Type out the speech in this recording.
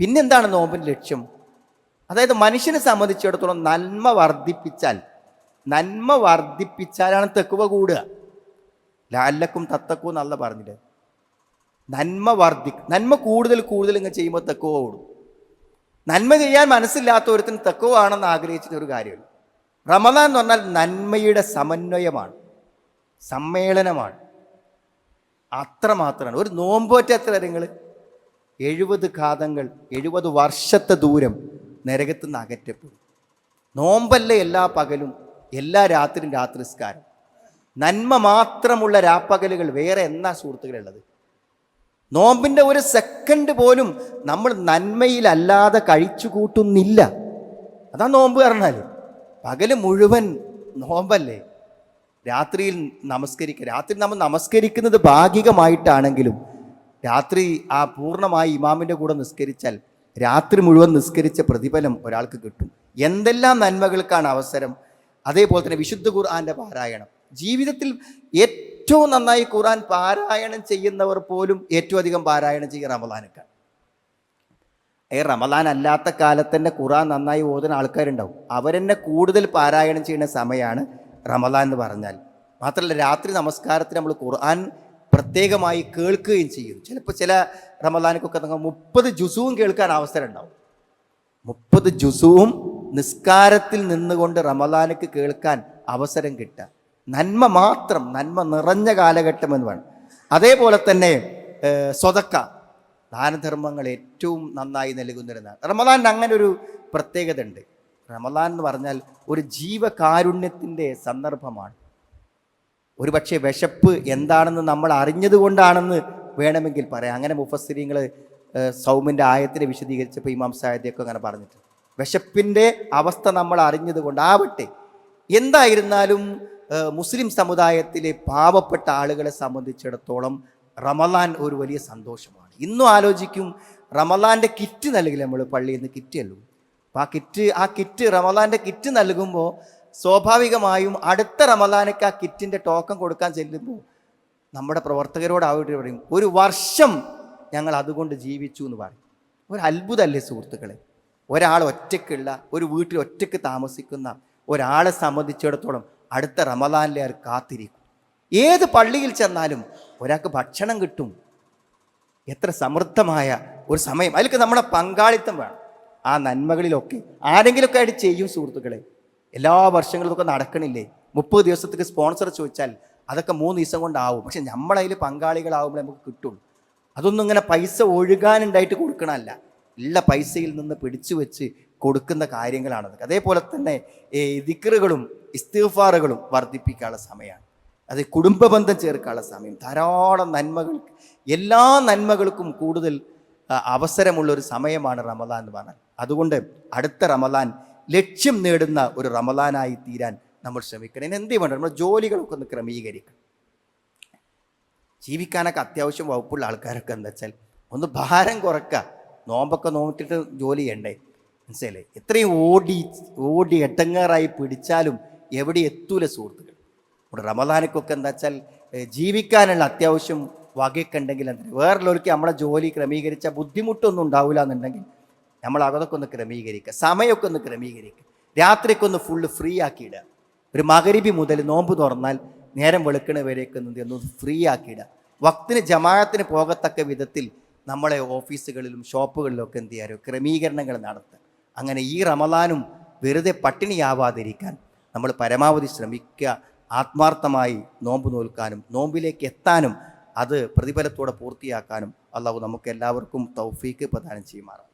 പിന്നെന്താണ് നോമ്പിന്റെ ലക്ഷ്യം? അതായത് മനുഷ്യനെ സംബന്ധിച്ചിടത്തോളം നന്മ വർദ്ധിപ്പിച്ചാൽ നന്മ വർദ്ധിപ്പിച്ചാലാണ് തെക്കുവ കൂടുക. ലാലക്കും തത്തക്കും എന്നല്ല പറഞ്ഞിട്ട് നന്മ വർദ്ധി നന്മ കൂടുതൽ കൂടുതൽ ഇങ്ങനെ ചെയ്യുമ്പോൾ തെക്കുവ കൂടും. നന്മ ചെയ്യാൻ മനസ്സില്ലാത്ത ഒരുത്തിന് തെക്കുവാണെന്ന് ആഗ്രഹിച്ചിട്ട് ഒരു കാര്യമില്ല റമദാൻ എന്ന് പറഞ്ഞാൽ നന്മയുടെ സമന്വയമാണ് സമ്മേളനമാണ്. അത്ര മാത്രമാണ് ഒരു നോമ്പോറ്റ എത്ര നിങ്ങൾ എഴുപത് ഘാതങ്ങൾ എഴുപത് വർഷത്തെ ദൂരം നരകത്തു നിന്ന് അകറ്റപ്പെടും. നോമ്പല്ല എല്ലാ പകലും എല്ലാ രാത്രിയും രാത്രിസ്കാരം. നന്മ മാത്രമുള്ള രാപ്പകലുകൾ വേറെ എന്നാ സുഹൃത്തുക്കളുള്ളത്? നോമ്പിന്റെ ഒരു സെക്കൻഡ് പോലും നമ്മൾ നന്മയിലല്ലാതെ കഴിച്ചു കൂട്ടുന്നില്ല. അതാ നോമ്പ് പറഞ്ഞാൽ പകൽ മുഴുവൻ നോമ്പല്ലേ? രാത്രിയിൽ നമസ്കരിക്കുക രാത്രി നമ്മൾ നമസ്കരിക്കുന്നത് ഭാഗികമായിട്ടാണെങ്കിലും രാത്രി ആ പൂർണമായി ഇമാമിന്റെ കൂടെ നിസ്കരിച്ചാൽ രാത്രി മുഴുവൻ നിസ്കരിച്ച പ്രതിഫലം ഒരാൾക്ക് കിട്ടും. എന്തെല്ലാം നന്മകൾക്കാണ് അവസരം? അതേപോലെ തന്നെ വിശുദ്ധ ഖുർആാന്റെ പാരായണം. ജീവിതത്തിൽ ഏറ്റവും നന്നായി ഖുർആൻ പാരായണം ചെയ്യുന്നവർ പോലും ഏറ്റവും അധികം പാരായണം ചെയ്യുക റമദാനൊക്കെ ഏ റമദാൻ അല്ലാത്ത കാലത്തന്നെ ഖുർആൻ നന്നായി ഓതുന്ന ആൾക്കാരുണ്ടാവും. അവരെന്നെ കൂടുതൽ പാരായണം ചെയ്യുന്ന സമയമാണ് റമദാൻ എന്ന് പറഞ്ഞാൽ. മാത്രമല്ല രാത്രി നമസ്കാരത്തിന് നമ്മൾ ഖുർആൻ പ്രത്യേകമായി കേൾക്കുകയും ചെയ്യും. ചിലപ്പോൾ ചില റമദാനക്കൊക്കെ നിങ്ങൾ മുപ്പത് ജുസുവും കേൾക്കാൻ അവസരം ഉണ്ടാവും മുപ്പത് ജുസുവും നിസ്കാരത്തിൽ നിന്നുകൊണ്ട് റമദാനക്ക് കേൾക്കാൻ അവസരം കിട്ടുക. നന്മ മാത്രം നന്മ നിറഞ്ഞ കാലഘട്ടം എന്ന് വേണം. അതേപോലെ തന്നെ സ്വതക്ക. ദാനധർമ്മങ്ങൾ ഏറ്റവും നന്നായി നൽകുന്നിരുന്ന റമദാൻ അങ്ങനെ ഒരു പ്രത്യേകത ഉണ്ട് റമദാൻ എന്ന് പറഞ്ഞാൽ ഒരു ജീവകാരുണ്യത്തിന്റെ സന്ദർഭമാണ്. ഒരുപക്ഷെ വിശപ്പ് എന്താണെന്ന് നമ്മൾ അറിഞ്ഞതുകൊണ്ടാണെന്ന് വേണമെങ്കിൽ പറയാം. അങ്ങനെ മുഫസ്സിരിങ്ങൾ സൗമിന്റെ ആയത്തിനെ വിശദീകരിച്ചപ്പോൾ ഇമാം സാഹിത്യമൊക്കെ അങ്ങനെ പറഞ്ഞിട്ട്. വിശപ്പിന്റെ അവസ്ഥ നമ്മൾ അറിഞ്ഞതുകൊണ്ട് ആവട്ടെ. എന്തായിരുന്നാലും മുസ്ലിം സമുദായത്തിലെ പാവപ്പെട്ട ആളുകളെ സംബന്ധിച്ചിടത്തോളം റമലാൻ ഒരു വലിയ സന്തോഷമാണ്. ഇന്നും ആലോചിക്കും റമലാന്റെ കിറ്റ് നൽകില്ല നമ്മൾ പള്ളിയിൽ നിന്ന് കിറ്റ് നൽകും അപ്പോൾ ആ കിറ്റ് ആ കിറ്റ് റമദാന്റെ കിറ്റ് നൽകുമ്പോൾ സ്വാഭാവികമായും അടുത്ത റമദാനയ്ക്ക് ആ കിറ്റിന്റെ ടോക്കൺ കൊടുക്കാൻ ചെല്ലുമ്പോൾ നമ്മുടെ പ്രവർത്തകരോട് ആയിട്ട് പറയും ഒരു വർഷം ഞങ്ങൾ അതുകൊണ്ട് ജീവിച്ചു എന്ന് പറയും. ഒരു അത്ഭുതമല്ലേ സുഹൃത്തുക്കളെ? ഒരാൾ ഒറ്റയ്ക്കുള്ള ഒരു വീട്ടിൽ ഒറ്റയ്ക്ക് താമസിക്കുന്ന ഒരാളെ സംബന്ധിച്ചിടത്തോളം അടുത്ത റമദാനിലേർ അവർ കാത്തിരിക്കും. ഏത് പള്ളിയിൽ ചെന്നാലും ഒരാൾക്ക് ഭക്ഷണം കിട്ടും. എത്ര സമൃദ്ധമായ ഒരു സമയം. അതിലേക്ക് നമ്മുടെ പങ്കാളിത്തം വേണം. ആ നന്മകളിലൊക്കെ ആരെങ്കിലുമൊക്കെ ആയിട്ട് ചെയ്യും സുഹൃത്തുക്കളെ. എല്ലാ വർഷങ്ങളും ഇതൊക്കെ നടക്കണില്ലേ? മുപ്പത് ദിവസത്തേക്ക് സ്പോൺസർ ചോദിച്ചാൽ അതൊക്കെ മൂന്ന് ദിവസം കൊണ്ടാവും. പക്ഷെ നമ്മളതിൽ പങ്കാളികളാവുമ്പോൾ നമുക്ക് കിട്ടുള്ളൂ. അതൊന്നും ഇങ്ങനെ പൈസ ഒഴുകാനുണ്ടായിട്ട് കൊടുക്കണമല്ല ഉള്ള പൈസയിൽ നിന്ന് പിടിച്ചു വെച്ച് കൊടുക്കുന്ന കാര്യങ്ങളാണത് അതേപോലെ തന്നെ ഈ ദിക്കറുകളും ഇസ്തിഫാറുകളും വർദ്ധിപ്പിക്കാനുള്ള സമയമാണ്. അത് കുടുംബബന്ധം ചേർക്കാനുള്ള സമയം. ധാരാളം നന്മകൾ എല്ലാ നന്മകൾക്കും കൂടുതൽ അവസരമുള്ള ഒരു സമയമാണ് റമദാൻ എന്ന് പറഞ്ഞാൽ. അതുകൊണ്ട് അടുത്ത റമദാൻ ലക്ഷ്യം നേടുന്ന ഒരു റമദാനായി തീരാൻ നമ്മൾ ശ്രമിക്കണം. ഇനി എന്ത് വേണ്ട നമ്മുടെ ജോലികളൊക്കെ ഒന്ന് ക്രമീകരിക്കണം. ജീവിക്കാനൊക്കെ അത്യാവശ്യം വകുപ്പുള്ള ആൾക്കാരൊക്കെ എന്താ വെച്ചാൽ ഒന്ന് ഭാരം കുറക്കുക നോമ്പൊക്കെ നോക്കിയിട്ട് ജോലി ചെയ്യണ്ടേ? മനസ്സിലെ എത്രയും ഓടി ഓടി എട്ടങ്ങാറായി പിടിച്ചാലും എവിടെ എത്തൂല സുഹൃത്തുക്കൾ. നമ്മുടെ റമദാനക്കൊക്കെ എന്താ വെച്ചാൽ ജീവിക്കാനുള്ള അത്യാവശ്യം വകയൊക്കെ ഉണ്ടെങ്കിൽ എന്താ വേറുള്ളവർക്ക് നമ്മളെ ജോലി ക്രമീകരിച്ച ബുദ്ധിമുട്ടൊന്നും ഉണ്ടാവില്ല എന്നുണ്ടെങ്കിൽ നമ്മൾ അതൊക്കെ ഒന്ന് ക്രമീകരിക്കുക. സമയമൊക്കെ ഒന്ന് ക്രമീകരിക്കുക. രാത്രിയൊക്കെ ഒന്ന് ഫുള്ള് ഫ്രീ ആക്കിയിടുക ഒരു മകരിബി മുതൽ നോമ്പ് തുറന്നാൽ നേരം വെളുക്കണ വരെയൊക്കെ ഒന്ന് ഒന്ന് ഫ്രീ ആക്കിയിടുക വക്തിന് ജമാഅത്തിന് പോകത്തക്ക വിധത്തിൽ നമ്മളെ ഓഫീസുകളിലും ഷോപ്പുകളിലും ഒക്കെ എന്ത് ചെയ്യാറ്? ക്രമീകരണങ്ങൾ നടത്തുക. അങ്ങനെ ഈ റമദാനും വെറുതെ പട്ടിണിയാവാതിരിക്കാൻ നമ്മൾ പരമാവധി ശ്രമിക്കുക. ആത്മാർത്ഥമായി നോമ്പ് നോൽക്കാനും നോമ്പിലേക്ക് എത്താനും അത് പ്രതിഫലത്തോടെ പൂർത്തിയാക്കാനും അള്ളാഹു നമുക്ക് എല്ലാവർക്കും തൗഫീക്ക് പ്രദാനം ചെയ്യുമാറാം.